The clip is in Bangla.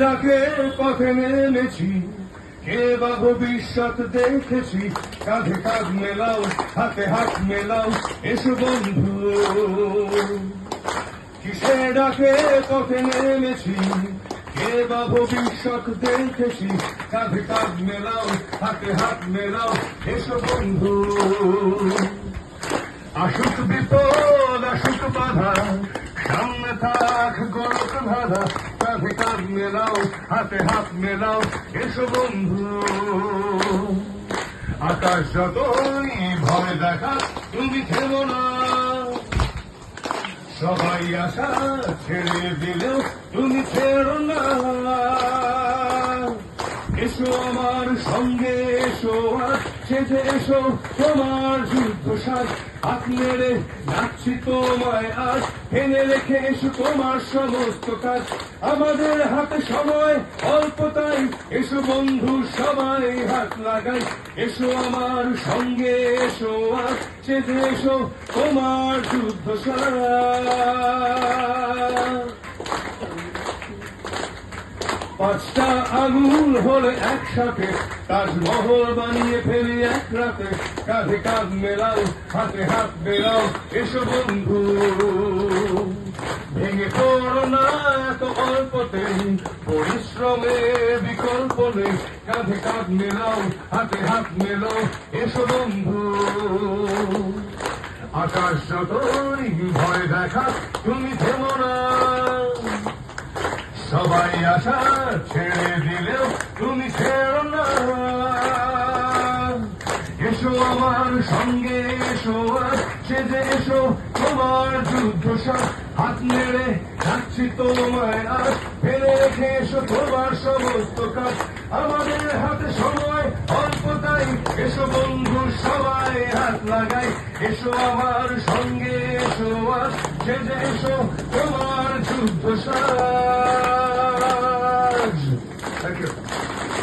ডাকে পথে নেমেছি। কে বা ভবিষ্যৎ দেখেছি? কাঁধে কাঁধ মেলাও, হাতে হাত মেলাও, এসো বন্ধু। কিসে ডাকে পথে নেমেছি? কে বা ভবিষ্যৎ দেখেছি? কাঁধে কাঁধ মেলাও, হাতে হাত মেলাও, এসো বন্ধু। আসুক বিপদ, আসুক বাধা, সামনে থাক কাঁধে কাঁধ মেলাও, হাতে হাত মেলাও, এসো বন্ধু। আকাশ যতই ভয় দেখা, তুমি থেমো না। সবাই আশা ছেড়ে দিলেও তুমি ছেড়ো না। এসো আমার সঙ্গে, এসো সেজে এসো তোমার সাজ। হাত মেরে নাচছি তোমায় আজ। এনে রেখে এসো তোমার সমস্ত কাজ। আমাদের হাতে সময় অল্প তাই এসো বন্ধু, সবাই হাত লাগাই। এসো আমার সঙ্গে, এসো আর সেজে এসো তোমার যুদ্ধ সাজ। পাঁচটা আঙুল হলে একসাথে তাজমহল বানিয়ে ফেলি এক রাতে। কাঁধে কাঁধ মেলাও, হাতে হাত মেলাও, এসো বন্ধু। ভেঙে পড়ো না এত অল্পতে, পরিশ্রমে বিকল্প নেই। কাঁধে কাঁধ মেলাও, হাতে হাত মেলাও, এসো বন্ধু। আকাশ যতই ভয় দেখা, তুমি থেমো না। সবাই আশা ছেড়ে দিলেও তুমি ছেড়ো না। এসো আমার সঙ্গে, এসো সেজে এসো। তোমার যুদ্ধ সব হাত নেড়ে যাচ্ছি তোমায় আর। ফেলে রেখে এসো তোমার সমস্ত কাজ। আমাদের হাতে সময় অল্প তাই এসো বন্ধু, সবাই হাত লাগাই। এসো আমার সঙ্গে, এসো আর সেজে এসো তোমার যুদ্ধ সাজ Thank you.